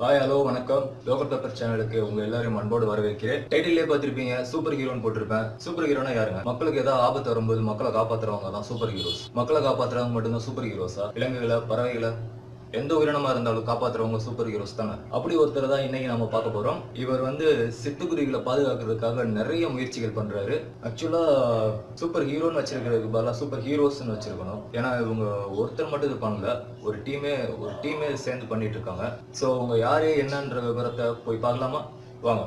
Hi hello வணக்கம். Local paper சேனலுக்கு உங்க எல்லாரையும் அன்போடு வரவேற்கிறேன். டைட்டிலே பார்த்திருப்பீங்க சூப்பர் ஹீரோன்னு போட்டிருப்பேன். சூப்பர் ஹீரோனா யாருங்க? மக்களுக்கு ஏதாவது ஆபத்து வரும்போது மக்களை காப்பாத்துறவங்க தான் சூப்பர் ஹீரோஸ் மக்களை காப்பாத்துறவங்க மட்டும்தான் சூப்பர் ஹீரோஸா விலங்குகளை பறவைகளை? எந்த உயிரினமா இருந்தாலும் காப்பாத்துறவங்க சூப்பர் ஹீரோஸ் தானே? அப்படி ஒருத்தர் தான் இன்னைக்கு நம்ம பார்க்க போறோம். இவர் வந்து சிட்டுக்குருவிகளை பாதுகாக்கிறதுக்காக நிறைய முயற்சிகள் பண்றாரு. ஆக்சுவலா சூப்பர் ஹீரோன்னு வச்சிருக்கிறதுக்கு பதிலாக சூப்பர் ஹீரோஸ்னு வச்சிருக்கணும். ஏன்னா இவங்க ஒருத்தர் மட்டும் இது ஒரு டீமே ஒரு டீமே சேர்ந்து பண்ணிட்டு இருக்காங்க. ஸோ அவங்க யாரு என்னன்ற விவரத்தை போய் பார்க்கலாமா? வாங்க.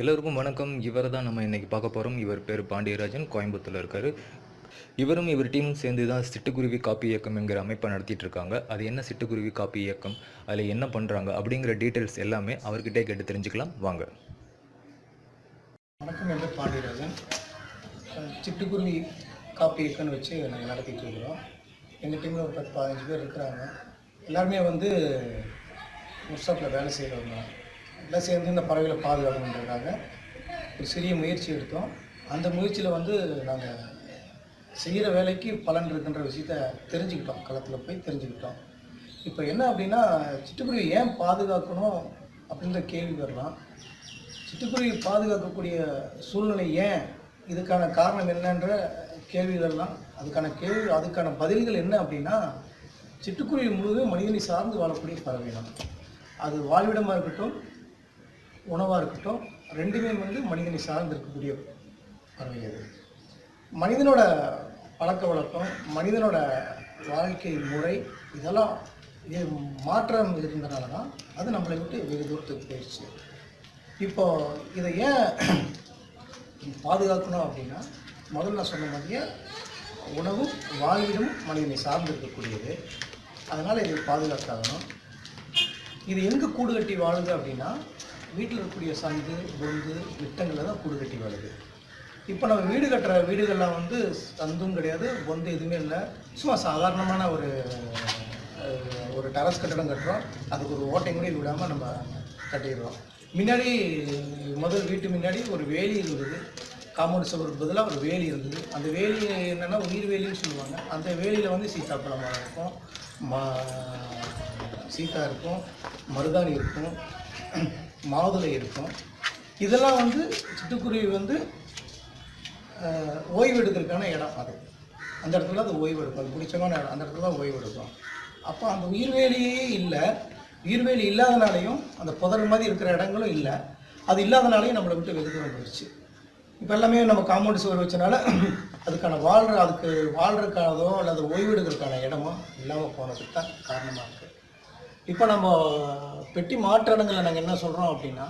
எல்லோருக்கும் வணக்கம். இவர் தான் நம்ம இன்றைக்கி பார்க்க போகிறோம் இவர் பேர் பாண்டியராஜன். கோயம்புத்தூரில் இருக்காரு. இவரும் இவர் டீமும் சேர்ந்து தான் சிட்டுக்குருவி காப்பி இயக்கம் என்கிற அமைப்பை நடத்திட்டு இருக்காங்க. அது என்ன சிட்டுக்குருவி காப்பி இயக்கம்? அதில் என்ன பண்ணுறாங்க அப்படிங்கிற டீட்டெயில்ஸ் எல்லாமே அவர்கிட்டே கேட்டு தெரிஞ்சுக்கலாம். வாங்க. வணக்கம். என் பேர் பாண்டியராஜன். சிட்டுக்குருவி காப்பி இயக்கம்னு வச்சு நாங்கள் நடத்திட்டு இருக்கிறோம். எங்கள் டீமில் ஒரு பத்து பதினஞ்சு பேர் இருக்கிறாங்க. எல்லாருமே வந்து ஒர்க் ஷாப்பில் வேலை செய்கிறவங்க எல்லாம் சேர்ந்து இந்த பறவைகளை பாதுகாக்கணுன்றதுக்காக ஒரு சிறிய முயற்சி எடுத்தோம். அந்த முயற்சியில் வந்து நாங்கள் செய்கிற வேலைக்கு பலன் இருக்குன்ற விஷயத்த தெரிஞ்சுக்கிட்டோம். களத்தில் போய் தெரிஞ்சுக்கிட்டோம். இப்போ என்ன அப்படின்னா சிட்டுக்குருவி ஏன் பாதுகாக்கணும் அப்படின்ற கேள்வி வரலாம். சிட்டுக்குருவி பாதுகாக்கக்கூடிய சூழ்நிலை ஏன்? இதுக்கான காரணம் என்னன்ற கேள்விகள்லாம் அதுக்கான கேள்வி அதுக்கான பதில்கள் என்ன அப்படின்னா சிட்டுக்குருவி முழுவதும் மனிதனை சார்ந்து வாழக்கூடிய பறவை தான். அது வாழ்விடமாக இருக்கட்டும் உணவாக இருக்கட்டும் ரெண்டுமே வந்து மனிதனை சார்ந்து இருக்கக்கூடிய பறவை அது மனிதனோட பழக்க வழக்கம் மனிதனோட வாழ்க்கை முறை இதெல்லாம் இது மாற்றம் இருந்தனால தான் அது நம்மளை விட்டு வெகு தூரத்துக்கு போயிடுச்சு. இப்போ இதை ஏன் பாதுகாக்கணும் அப்படின்னா முதல்ல நான் சொன்ன மாதிரியே உணவும் வாழ்விடமும் மனிதனை சார்ந்து இருக்கக்கூடியது அதனால் இதை பாதுகாத்தாகணும். இது எங்கே கூடு கட்டி வாழுது அப்படின்னா வீட்டில் இருக்கக்கூடிய சந்து பொந்து விட்டங்களில் தான் கூடு கட்டி வாழுது இப்போ நம்ம வீடு கட்டுற வீடுகள்லாம் வந்து சந்தும் கிடையாது பொந்து எதுவுமே இல்லை. சும்மா சாதாரணமான ஒரு ஒரு டெரஸ் கட்டடம் கட்டுறோம். அதுக்கு ஒரு ஓட்டை கூட விடாமல் நம்ம கட்டிடுறோம். முன்னாடி முதல் வீட்டு முன்னாடி ஒரு வேலி இருந்தது. காம்பவுண்ட் சுவருக்கு பதிலாக ஒரு வேலி இருந்தது. அந்த வேலி என்னென்னா உயிர் வேலின்னு சொல்லுவாங்க. அந்த வேலியில் வந்து சீத்தாப்பழம் மரம் இருக்கும். மா சீத்தா இருக்கும். மருதாணி இருக்கும். மாதுளை இருக்கும். இதெல்லாம் வந்து சிட்டுக்குருவி வந்து ஓய்வு எடுக்கிறதுக்கான இடம் அது. அந்த இடத்துல அது ஓய்வு எடுக்கும். அது பிடிச்சமான இடம். அந்த இடத்துல தான் ஓய்வு எடுக்கும். அப்போ அந்த உயிர்வேலியே இல்லை. உயிர்வேலி இல்லாதனாலையும் அந்த புதர் மாதிரி இருக்கிற இடங்களும் இல்லை. அது இல்லாதனாலையும் நம்மளை விட்டு வெகு தூரம் போயிடுச்சு இப்போ எல்லாமே நம்ம காம்பவுண்ட் சுவர் வச்சனால அதுக்கான வாழ்கிற அதுக்கு வாழ்கிறதுக்கானதோ அல்லது ஓய்வு எடுக்கிறதுக்கான இடமோ இல்லாமல் போனதுக்கு தான் காரணமாக இருக்குது இப்போ நம்ம பெட்டி மாற்றடங்களை நாங்கள் என்ன சொல்கிறோம் அப்படின்னா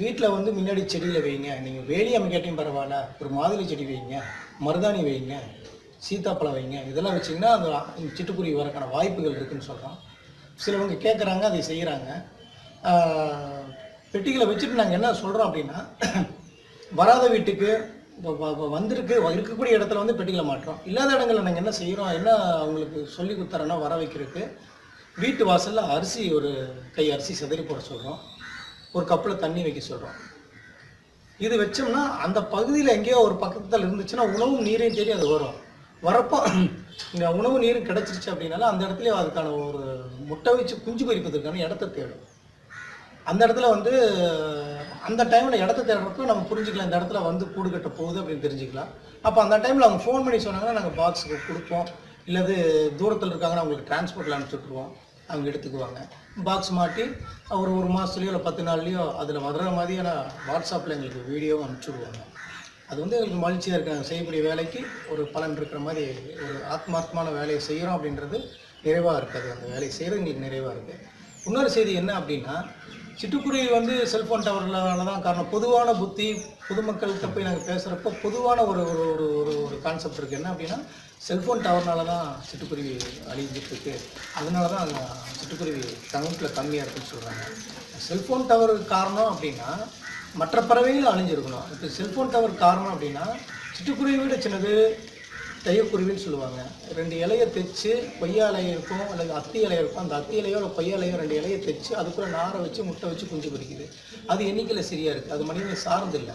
வீட்டில் வந்து முன்னாடி செடியில் வைங்க. நீங்கள் வேலி அமைக்காட்டியும் பரவாயில்ல ஒரு மாதுளை செடி வைங்க மருதாணி வைங்க சீத்தாப்பழம் வைங்க. இதெல்லாம் வச்சிங்கன்னா அந்த சிட்டுக்குருவி வரக்கான வாய்ப்புகள் இருக்குன்னு சொல்கிறோம் சிலவங்க கேட்குறாங்க அதை செய்கிறாங்க பெட்டிகளை வச்சுட்டு நாங்கள் என்ன சொல்கிறோம் அப்படின்னா வராத வீட்டுக்கு இப்போ வந்திருக்கு இருக்கக்கூடிய இடத்துல வந்து பெட்டிகளை மாட்டுறோம் இல்லாத இடங்களில் நாங்கள் என்ன செய்கிறோம் என்ன அவங்களுக்கு சொல்லி கொடுத்துறோன்னா வர வைக்கிறதுக்கு வீட்டு வாசலில் அரிசி ஒரு கை அரிசி சிதறி போட சொல்கிறோம் ஒரு கப்பில் தண்ணி வைக்க சொல்கிறோம் இது வச்சோம்னா அந்த பகுதியில் எங்கேயோ ஒரு பக்கத்தில் இருந்துச்சுன்னா உணவும் நீரையும் தேடி அது வரும். வரப்போ இங்கே உணவு நீரும் கிடச்சிருச்சு அப்படின்னால அந்த இடத்துல அதுக்கான ஒரு முட்டை வச்சு குஞ்சு பொறிப்பதற்கான இடத்த தேடும். அந்த இடத்துல வந்து அந்த டைமில் இடத்த தேடுறப்ப நம்ம புரிஞ்சுக்கலாம் இந்த இடத்துல வந்து கூடு கட்ட போகுது அப்படின்னு தெரிஞ்சுக்கலாம். அப்போ அந்த டைமில் அவங்க ஃபோன் பண்ணி சொன்னாங்கன்னா நாங்கள் பாக்ஸுக்கு கொடுப்போம். இல்லது தூரத்தில் இருக்காங்கன்னா அவங்களுக்கு டிரான்ஸ்போர்ட்டில் அனுப்பிச்சுட்ருவோம் அவங்க எடுத்துக்குவாங்க. பாக்ஸ் மாட்டி ஒரு ஒரு மாதத்துலையோ இல்லை பத்து நாள்லையோ அதில் வர்ற மாதிரியான வாட்ஸ்அப்பில் எங்களுக்கு வீடியோ அனுப்பிச்சி விடுவாங்க அது வந்து எங்களுக்கு மகிழ்ச்சியாக இருக்காங்க செய்யக்கூடிய வேலைக்கு ஒரு பலன் இருக்கிற மாதிரி ஒரு ஆத்மார்த்தமான வேலையை செய்கிறோம் அப்படின்றது நிறைவாக இருக்குது அந்த வேலையை செய்கிறது எங்களுக்கு நிறைவாக இருக்குது இன்னொரு செய்தி என்ன அப்படின்னா சிட்டுக்குருவி வந்து செல்ஃபோன் டவர்னால தான் காரணம். பொதுவான புத்தி பொதுமக்கள்கிட்ட போய் நாங்கள் பேசுகிறப்போ பொதுவான ஒரு ஒரு ஒரு ஒரு ஒரு கான்செப்ட் இருக்குது என்ன அப்படின்னா செல்ஃபோன் டவர்னால தான் சிட்டுக்குருவி அழிஞ்சிட்ருக்கு. அதனால தான் அந்த சிட்டுக்குருவி கவுண்ட்டில் கம்மியாக இருக்குன்னு சொல்கிறாங்க செல்ஃபோன் டவர் காரணம் அப்படின்னா மற்ற பறவைகளும் அழிஞ்சிருக்கணும். இப்போ செல்ஃபோன் டவர் காரணம் அப்படின்னா சிட்டுக்குருவி விட சின்னது தையக்குருவின்னு சொல்லுவாங்க. ரெண்டு இலையை தைச்சு கொய்யா இலையை இருக்கும் அல்லது அத்தி இலையை இருக்கும். அந்த அத்தி இலையோ இல்லை கொய்யா இலையோ ரெண்டு இலையை தைச்சு அதுக்குள்ளே நாரை வச்சு முட்டை வச்சு குஞ்சு பொரிக்குது அது எண்ணிக்கையில் சரியாக இருக்குது அது மனிதனை சார்ந்து இல்லை.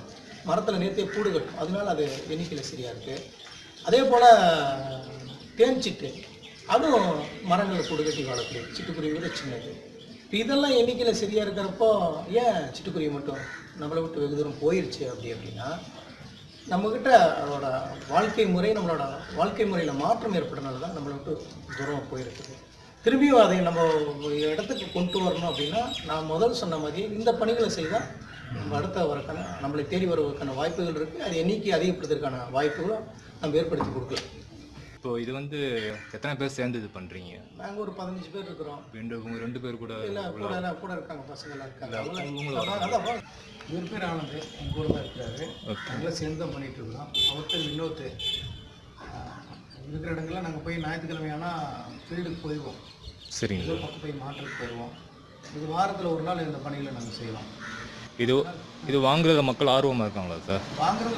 மரத்தில் நேர்த்திய கூடு கட்டும் அதனால அது எண்ணிக்கையில் சரியாக இருக்குது அதே போல் தேன்சிட்டு அதுவும் மரங்களை கொடுக்கட்டி வளர்க்குது. வாழக்கூடிய சிட்டுக்குருவி விட சின்னது. இப்போ இதெல்லாம் எண்ணிக்கையில் சரியாக இருக்கிறப்போ ஏன் சிட்டுக்குருவி மட்டும் நம்மளை விட்டு வெகு தூரம் போயிடுச்சு அப்படி அப்படின்னா நம்மக்கிட்ட அதோட வாழ்க்கை முறை நம்மளோட வாழ்க்கை முறையில் மாற்றம் ஏற்பட்டனால தான் நம்மளை விட்டு தூரமாக போயிருக்குது. திரும்பியும் அதை நம்ம இடத்துக்கு கொண்டு வரணும் அப்படின்னா நான் முதல் சொன்ன மாதிரி இந்த பணிகளை செய்தால் நம்ம அடுத்த வரக்கான நம்மளை தேடி வருவதற்கான வாய்ப்புகள் இருக்குது அது எண்ணிக்கை அதிகப்படுத்துறதுக்கான வாய்ப்புகளும் நம்ம ஏற்படுத்தி கொடுக்கலாம். இப்போ இது வந்து எத்தனை பேர் சேர்ந்து இது பண்றீங்க? நாங்கள் ஒரு பதினஞ்சு பேர் இருக்கிறோம். ரெண்டு ரெண்டு பேர் கூட இல்லை கூட கூட இருக்காங்க பசங்களாம் இருக்காங்க. இவர் பேர் ஆனந்த் என் கூட தான் இருக்கிறாரு நல்லா சேர்ந்து தான் பண்ணிட்டு இருக்கோம் அவர்கிட்ட ஆஹ், இருக்கிற இடங்கள்லாம் நாங்கள் போய் ஞாயிற்றுக்கிழமை ஆனால் ஃபீல்டுக்கு போயிடுவோம். சரிங்க. ஏதோ பக்கம் போய் மாற்றத்துக்கு போயிடுவோம். இது வாரத்தில் ஒரு நாள் இந்த பணிகளை நாங்கள் செய்யலாம் இது இது வாங்குறத மக்கள் ஆர்வமா இருக்காங்களா சார்?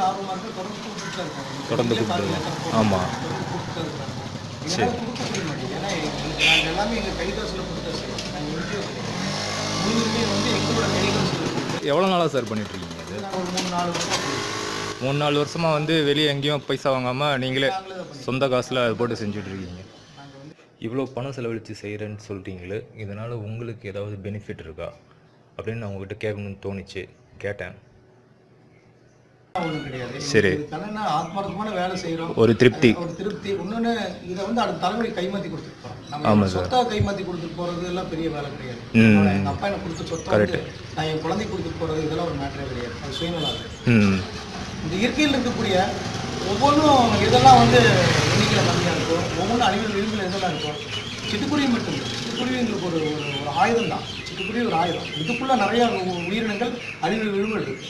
ஆர்வமாக இருக்கு தொடர்ந்து கொடுத்துட்டு தான் இருக்கோம் தொடர்ந்து நீங்களே பாருங்க, கொடுத்துட்டு எத்தனை போட்டோ ஆமா. தொடர்ந்து கொடுத்துட்டு தான் இருக்காங்க. எங்களால கொடுக்க முடிய மாட்டேங்குது. ஏன்னா எங்களுக்கு- நாங்கள் எல்லாமே எங்கள் கைகாசில் கொடுத்தா செய்வோம் நாங்கள் எங்கேயோ முன்னுரிமை வந்து எங்களோட கைகாசில் கொடுத்து எவ்வளோ நாளாக சார் பண்ணிட்டு இருக்கீங்க இது? நாங்கள் ஒரு மூணு நாலு வருஷம் மூணு நாலு வருஷமா வந்து வெளியே எங்கேயும் பைசா வாங்காம நீங்களே சொந்த காசுல அது போட்டு வந்து இவ்வளோ பணம் செலவழித்து செய்கிறேன்னு சொல்கிறீங்களே இதனால் உங்களுக்கு ஏதாவது பெனிஃபிட் இருக்கா? அப்படின்னு நான் உங்ககிட்ட கேட்கணும்னு தோணுச்சு கேட்டேன். சரி. ஒரு திருப்தி. ஒரு திருப்தி. இன்னொன்று இதை வந்து அடுத்த தலைமுறை கைமாற்றி கொடுத்துட்டு போகிறோம் நம்ம ஆமா எங்க சொத்தா கைமாற்றி கொடுத்துட்டு போகிறது எல்லாம் பெரிய வேலை கிடையாது. எங்கள் அப்பா எனக்கு கொடுத்த சொத்தை வந்து நான் என் குழந்தை கொடுத்துட்டு போகிறது இதெல்லாம் ஒரு மேட்டரே கிடையாது. அது இந்த இயற்கையில் இருக்கக்கூடிய ஒவ்வொன்றும் இதெல்லாம் வந்து எண்ணிக்கையில் கம்மியாக இருக்கும். ஒவ்வொன்றும் அழிவில் விளிம்பில் இதெல்லாம் இருக்கும்? சிட்டுக்குருவி மட்டும் சிட்டுக்குருவி எங்களுக்கு ஒரு ஒரு ஆயுதம் தான் சிட்டுக்குருவி ஒரு ஆயுதம். இதுக்குள்ள நிறைய உயிரினங்கள் விளிம்பில் இருக்கு.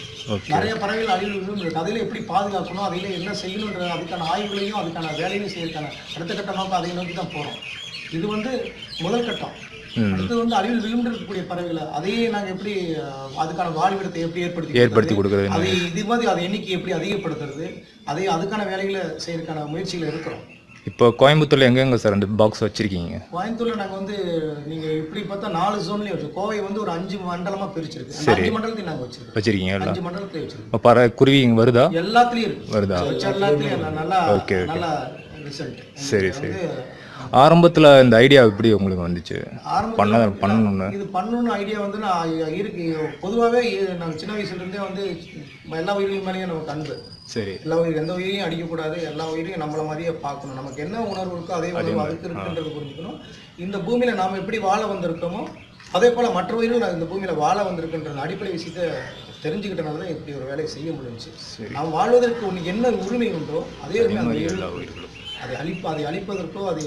நிறைய பறவைகள் விளிம்பில் இருக்கு. அதில் எப்படி பாதுகாக்கணும்? அதில் என்ன செய்யணுன்ற அதுக்கான ஆய்வுகளையும் அதுக்கான வேலையும் செய்யறதுக்கான அடுத்த கட்ட நோக்கம் அதை நோக்கி தான் போகிறோம் இது வந்து முதல் கட்டம். அடுத்து வந்து அழிவில் விளிம்பில் இருக்கக்கூடிய பறவைகளை அதையே நாங்கள் எப்படி அதுக்கான வாழ்விடத்தை எப்படி ஏற்படுத்தி ஏற்படுத்தி கொடுக்குறது அதை இது மாதிரி அதை எண்ணிக்கை எப்படி அதிகப்படுத்துறது? அதை அதுக்கான வேலைகளை செய்யறதுக்கான முயற்சிகள் இருக்கிறோம். இப்போ கோயம்புத்தூர்ல எங்கெங்க சார் அந்த பாக்ஸ் வச்சிருக்கீங்க? கோயம்புத்தூர்ல நாங்க வந்து நீங்க இப்படி பார்த்தா நாலு ஜோன்லயும் வச்சிருக்கோம். கோவை வந்து ஒரு அஞ்சு மண்டலமா பிரிச்சிருக்கு. அந்த அஞ்சு மண்டலத்தையும் நாங்க வச்சிருக்கோம். வச்சிருக்கீங்க எல்லாம். அஞ்சு மண்டலத்தையும் வச்சிருக்கோம். இப்போ பற குருவி இங்கே வருதா? எல்லாத்துலயும் இருக்கு. வருதா? வச்ச எல்லாத்துலயும் நல்லா ஓகே. நல்ல ரிசல்ட் சரி சரி. ஆரம்பத்தில் இந்த ஐடியா எப்படி உங்களுக்கு வந்துச்சு? பண்ண பண்ணணும்னு? இது பண்ணணும்னு ஐடியா வந்து நான் இருக்கு. பொதுவாகவே நாங்கள் சின்ன வயசுல இருந்தே வந்து எல்லா உயிரின் மேலேயும் நமக்கு அன்பு. சரி. எல்லா உயிர் எந்த உயிரையும் அடிக்கக்கூடாது. எல்லா உயிரையும் நம்மள மாதிரியே பார்க்கணும். நமக்கு என்ன உணர்வு இருக்கோ அதே உணர்வு அதுக்கு இருக்குன்றது புரிஞ்சுக்கணும். இந்த பூமியில நாம எப்படி வாழ வந்திருக்கோமோ அதே போல மற்ற உயிரும் இந்த பூமியில வாழ வந்திருக்கின்ற அடிப்படை விஷயத்தை தெரிஞ்சுக்கிட்டனால தான் இப்படி ஒரு வேலையை செய்ய முடிஞ்சுச்சு. நாம் வாழ்வதற்கு உனக்கு என்ன உரிமை உண்டோ அதே உரிமை அதை அழிப்ப அதை அழிப்பதற்கோ அதை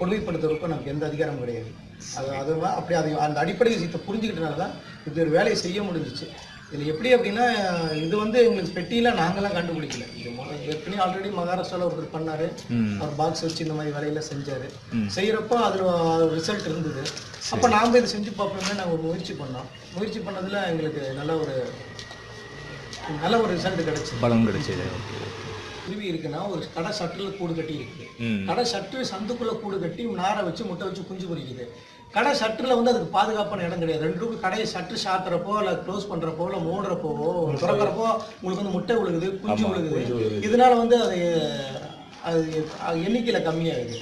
கொடுமைப்படுத்துவதற்கோ நமக்கு எந்த அதிகாரமும் கிடையாது. அது அது அப்படி அதை அந்த அடிப்படை விஷயத்தை புரிஞ்சுக்கிட்டனால தான் இப்படி ஒரு வேலையை செய்ய முடிஞ்சிச்சு. இதில் எப்படி அப்படின்னா இது வந்து எங்களுக்கு பெட்டியில் நாங்களாம் கண்டுபிடிக்கல. இது ஏற்கனவே ஆல்ரெடி மகாராஷ்டிராவில் ஒருத்தர் பண்ணாரு. அவர் பாக்ஸ் வச்சு இந்த மாதிரி வேலையில செஞ்சாரு. செய்யறப்போ அதில் ரிசல்ட் இருந்தது. அப்போ நாம இதை செஞ்சு பார்ப்போமே நாங்கள் ஒரு முயற்சி பண்ணோம். முயற்சி பண்ணதுல எங்களுக்கு நல்ல ஒரு நல்ல ஒரு ரிசல்ட் கிடைச்சு பலம் கிடைச்சது. குருவி இருக்குன்னா ஒரு கடை சட்டில் கூடு கட்டி இருக்குது. கடை சற்று சந்துக்குள்ள கூடு கட்டி நாரை வச்சு முட்டை வச்சு குஞ்சு பொரிக்குது கடை சட்டில் வந்து அதுக்கு பாதுகாப்பான இடம் கிடையாது. ரெண்டு ரூபாய் கடையை சற்று சாத்துறப்போ இல்லை க்ளோஸ் பண்றப்போ இல்லை மூடுறப்போ திறக்கிறப்போ உங்களுக்கு வந்து முட்டை விழுகுது குஞ்சு விழுகுது இதனால வந்து அது அது எண்ணிக்கையில் கம்மியாகுது.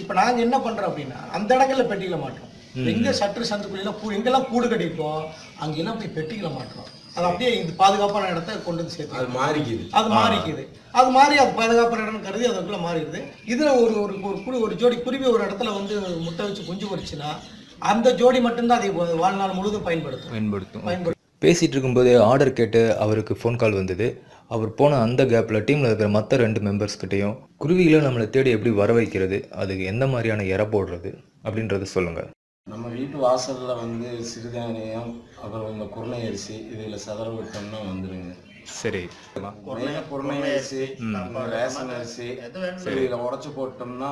இப்போ நாங்கள் என்ன பண்றோம் அப்படின்னா அந்த இடங்கள்ல பெட்டியில மாட்டோம் எங்க சற்று சந்துக்குள்ள கூ எங்கெல்லாம் கூடு கட்டியிருக்கோம் அங்கெல்லாம் போய் பெட்டியில மாட்டோம் அது அப்படியே இது பாதுகாப்பான இடத்த கொண்டு வந்து சேர்த்து அது மாறிக்குது. அது மாறிக்குது. அது மாறி அது பாதுகாப்பான இடம்னு கருதி அதுக்குள்ள மாறிடுது. இதுல ஒரு ஒரு ஒரு குரு ஒரு ஜோடி குருவி ஒரு இடத்துல வந்து முட்டை வச்சு குஞ்சு பொரிச்சுன்னா அந்த ஜோடி மட்டும்தான் அதை வாழ்நாள் முழுதும் பயன்படுத்தும். பயன்படுத்தும். பயன்படுத்தும். பேசிகிட்டு இருக்கும்போதே ஆர்டர் கேட்டு அவருக்கு ஃபோன் கால் வந்தது. அவர் போன அந்த கேப்பில் டீமில் இருக்கிற மற்ற ரெண்டு மெம்பர்ஸ்கிட்டையும் குருவிகளை நம்மளை தேடி எப்படி வர வைக்கிறது அதுக்கு எந்த மாதிரியான இரை போடுறது அப்படின்றத சொல்லுங்கள் நம்ம வீட்டு வாசல்ல வந்து சிறுதானியம் அப்புறம் இந்த குருணை அரிசி இதுல சதற விட்டோம்னா வந்துருங்க. சரி. குருணை அரிசி அப்புறம் ரேஷன் அரிசி இதுல உடைச்சு போட்டோம்னா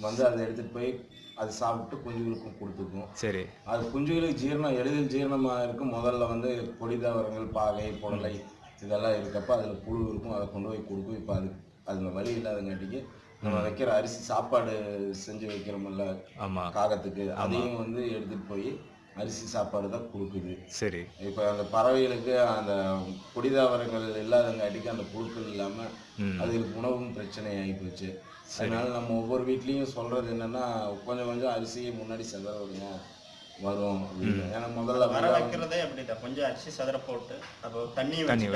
வந்து அதை எடுத்துட்டு போய் அது சாப்பிட்டு குஞ்சுகளுக்கும் கொடுத்துக்கும் சரி. அது குஞ்சுகளுக்கு ஜீரணம் எளிதில் ஜீரணமாக இருக்கும். முதல்ல வந்து பொடி தாவரங்கள் பாகை புடலை இதெல்லாம் இருக்கப்ப அதில் புழு இருக்கும். அதை கொண்டு போய் கொடுக்கும். இப்போ அது அது வழி இல்லாதங்காட்டிக்கு நம்ம வைக்கிற அரிசி சாப்பாடு செஞ்சு வைக்கிறோம்ல ஆமா. காகத்துக்கு அதையும் வந்து எடுத்துட்டு போய் அரிசி சாப்பாடு தான் கொடுக்குது. சரி. இப்போ அந்த பறவைகளுக்கு அந்த கொடிதாவரங்கள் இல்லாதங்காட்டிக்கு அந்த புழுக்கள் இல்லாம ம். அதுகளுக்கு உணவும் பிரச்சனை ஆகி போச்சு அதனால நம்ம ஒவ்வொரு வீட்லயும் சொல்றது என்னன்னா கொஞ்சம் கொஞ்சம் அரிசியை முன்னாடி செதற விடுங்க வரும் அப்படின்னு. ஏன்னா முதல்ல வர வைக்கிறதே அப்படிதான். கொஞ்சம் அரிசி சதுர போட்டு அப்போ தண்ணி தண்ணி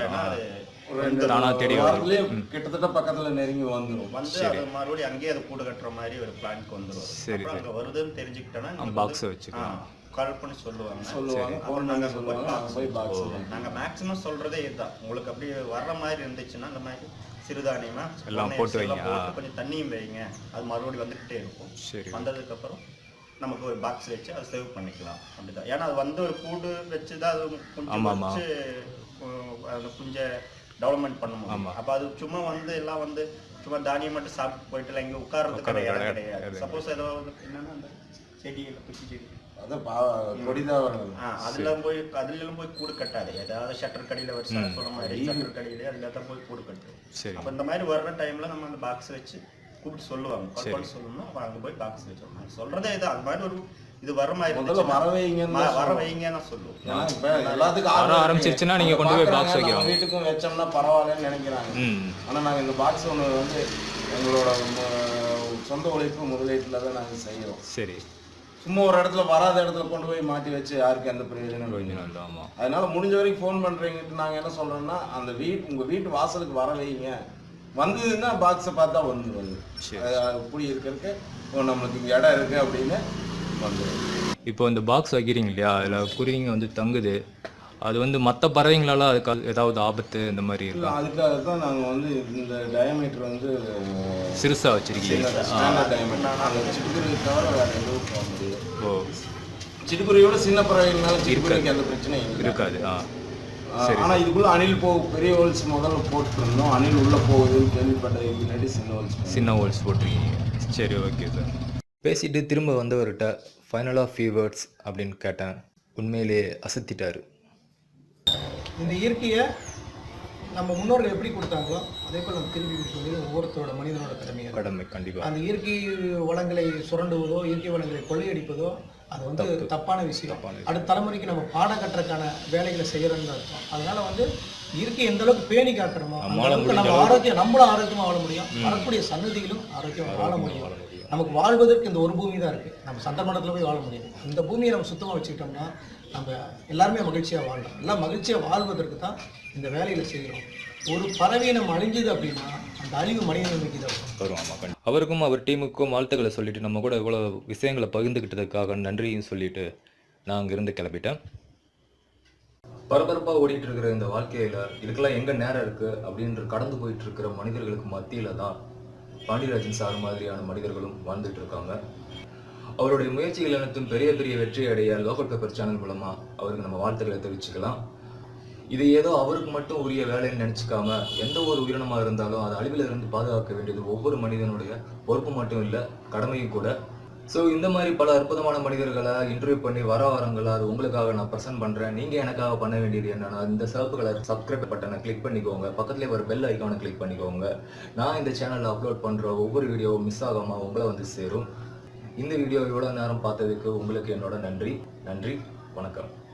ரெண்டு தானா தேடி வரும். வாரத்திலேயே கிட்டத்தட்ட பக்கத்துல நெருங்கி வந்துரும். வந்து அது மறுபடியும் அங்கேயே அது கூடு கட்டுற மாதிரி ஒரு பிளான்க்கு வந்துரும். சரி, அங்க வருதுன்னு தெரிஞ்சுக்கிட்டோன்னா வந்து- வச்சுக்கலாம். கால் பண்ணி சொல்லுவாங்க. சொல்லுவாங்க அப்புறம் ஃபோன் நாங்க பண்ணி சொல்லுவாங்க நாங்க போய் பாக்ஸ் நாங்க மேக்ஸிமம் சொல்றதே இதுதான். உங்களுக்கு அப்படி வர்ற மாதிரி இருந்துச்சுன்னா இந்த மாதிரி சிறுதானியமா எல்லாம். போட்டு கொஞ்சம் தண்ணியும் வைங்க. அது மறுபடியும் வந்துகிட்டே இருக்கும். சரி. வந்ததுக்கு அப்புறம் நமக்கு ஒரு பாக்ஸ் வச்சு அதை சேவ் பண்ணிக்கலாம். அப்படிதான். ஏன்னா அது வந்து ஒரு கூடு வச்சு தான் அது குஞ்சு. வச்சு அந்த குஞ்சை டெவலப்மெண்ட் பண்ண. முடியும். அப்ப அது சும்மா வந்து எல்லாம் வந்து சும்மா தானியம் மட்டும் சாப்பிட்டு போயிட்டு இல்லை இங்க உட்கார்றதுக்கு உட்கார்றது கிடையாது கிடையாது. சப்போஸ் ஏதாவது என்னன்னா அந்த செடி குச்சி செடி அதான் பா- கொடிதாவரங்கள். ஆ, அதுல போய் அதுல எல்லாம் போய் கூடு கட்டாது. ஏதாவது ஷட்டர் கடியில வச்சு சொல்ல மாதிரி ஷட்டர் கடியில அதுல தான் போய் கூடு கட்டும். சரி. அப்ப இந்த மாதிரி வர்ற டைம்ல நம்ம அந்த பாக்ஸ் வச்சு கூப்பிட்டு சொல்லுவாங்க. கால் பண்ணி சொல்லணும்னா அப்ப அங்க போய் பாக்ஸ் வச்சிடணும் நாங்க சொல்றதே இது அது மாதிரி ஒரு இது வர மாதிரி முதல்ல வர தான் வர. வைங்கன்னு தான் சொல்லுவோம். ஏன்னா இப்ப எல்லாத்துக்கும் ஆர்வம் ஆரம்பிச்சிருச்சுன்னா. நீங்க கொண்டு போய் box வைக்கிறோம். வீட்டுக்கும் வச்சோம்னா பரவாயில்லன்னு நினைக்கிறாங்க. ஆனா நாங்க இந்த பாக்ஸ் ஒன்று வந்து எங்களோட சொந்த உழைப்பு முதலீட்டுல தான் நாங்க செய்யறோம். சரி. சும்மா ஒரு இடத்துல வராத இடத்துல கொண்டு போய் மாட்டி வச்சு யாருக்கு எந்த பிரயோஜனம் இல்லை. கொஞ்சம் நல்லா ஆமா. அதனால முடிஞ்ச வரைக்கும் ஃபோன் பண்றீங்கட்டு நாங்க என்ன சொல்றோம்னா அந்த வீட் உங்க வீட்டு வாசலுக்கு வர வைங்க. வந்ததுன்னா பாக்ஸை பார்த்தா வந்துடும் சரி. அது இப்படி இருக்கிறதுக்கு நம்மளுக்கு இடம் இருக்கு அப்படின்னு வந்துடும் இப்போ இந்த பாக்ஸ் வைக்கிறீங்க இல்லையா? அதில் குருவிங்க வந்து தங்குது. அது வந்து மற்ற பறவைங்களால அதுக்கு அது ஏதாவது ஆபத்து இந்த மாதிரி இருக்கா? அதுக்காக தான் நாங்க வந்து இந்த டயமீட்டர் வந்து சிறுசா வச்சிருக்கீங்க. சிட்டுக்குருவியோட சின்ன பறவைகள்னால சிட்டுக்குருவிக்கு அந்த பிரச்சனை இருக்காது ஆ. ஆஹ் ஆனா இதுக்குள்ள அணில் போகும் பெரிய ஹோல்ஸ் முதல்ல போட்டுருந்தோம் அணில் உள்ள போகுதுன்னு கேள்விப்பட்டது. பின்னாடி சின்ன ஹோல்ஸ் சின்ன ஹோல்ஸ் போட்டிருக்கீங்க. சரி ஓகே சார் பேசிட்டு திரும்ப வந்தவர்கிட்ட ஃபைனலாக ஃபியூ வேர்ட்ஸ் அப்படின்னு கேட்டேன். உண்மையிலே அசத்திட்டாரு. இந்த இயற்கையை நம்ம முன்னோர்கள் எப்படி கொடுத்தாங்களோ அதே போல் நம்ம திருப்பி கொடுக்க வேண்டியது ஒவ்வொருத்தரோட மனிதனோட இருக்கு. கடமை கண்டிப்பாக அந்த இயற்கை வளங்களை சுரண்டுவதோ இயற்கை வளங்களை கொள்ளையடிப்பதோ அது வந்து தப்பான விஷயம். அடுத்த தலைமுறைக்கு நம்ம பாடம் கட்டுறதுக்கான வேலைகளை செய்யறோம்னு அர்த்தம். அதனால வந்து இயற்கை எந்த அளவுக்கு பேணி காக்கிறோமோ அளவுக்கு நம்ம ஆரோக்கியம் நம்மளும் ஆரோக்கியமா வாழ முடியும். வரக்கூடிய சன்னதிகளும் ஆரோக்கியமா வாழ முடியும். நமக்கு வாழ்வதற்கு இந்த ஒரு பூமி தான் இருக்கு. நம்ம சந்தர்ப்பத்தில் போய் வாழ முடியாது இந்த பூமியை நம்ம சுத்தமா வச்சுக்கிட்டோம்னா நம்ம எல்லாருமே மகிழ்ச்சியா வாழலாம் எல்லாம் மகிழ்ச்சியா வாழ்வதற்கு தான் இந்த வேலைகளை செய்யறோம். ஒரு பறவை நம்ம அழிஞ்சது அப்படின்னா வரும். ஆமாம் அவருக்கும் அவர் டீமுக்கும் வாழ்த்துக்களை சொல்லிட்டு நம்ம கூட இவ்வளோ விஷயங்களை பகிர்ந்துக்கிட்டதுக்காக நன்றியும் சொல்லிட்டு நான் அங்கிருந்து கிளம்பிட்டேன். பரபரப்பாக ஓடிட்டு இருக்கிற இந்த வாழ்க்கையில இதுக்கெல்லாம் எங்க நேரம் இருக்கு அப்படின்ற கடந்து போயிட்டு இருக்கிற மனிதர்களுக்கு மத்தியில தான் பாண்டியராஜன் சார் மாதிரியான மனிதர்களும் வாழ்ந்துட்டு இருக்காங்க. அவருடைய முயற்சிகள் அனைத்தும் பெரிய பெரிய வெற்றி அடைய லோக்கல் பேப்பர் சேனல் மூலமா அவருக்கு நம்ம வாழ்த்துக்களை தெரிவிச்சுக்கலாம். இது ஏதோ அவருக்கு மட்டும் உரிய வேலைன்னு நினச்சிக்காம எந்த ஒரு உயிரினமாக இருந்தாலும் அது அழிவில் இருந்து பாதுகாக்க வேண்டியது ஒவ்வொரு மனிதனுடைய பொறுப்பு மட்டும் இல்லை கடமையும் கூட. ஸோ இந்த மாதிரி பல அற்புதமான மனிதர்களை இன்டர்வியூ பண்ணி வர வாரங்களை அது உங்களுக்காக நான் ப்ரெசென்ட் பண்ணுறேன் நீங்கள் எனக்காக பண்ண வேண்டியது என்னன்னா இந்த சிவப்பு கலர் சப்ஸ்கிரைப் பட்டனை கிளிக் பண்ணிக்கோங்க. பக்கத்துலேயே ஒரு பெல் ஐக்கானை கிளிக் பண்ணிக்கோங்க. நான் இந்த சேனலில் அப்லோட் பண்ணுற ஒவ்வொரு வீடியோவும் மிஸ் ஆகாமல் உங்களை வந்து சேரும். இந்த வீடியோ இவ்வளோ நேரம் பார்த்ததுக்கு உங்களுக்கு என்னோட நன்றி. நன்றி. வணக்கம்.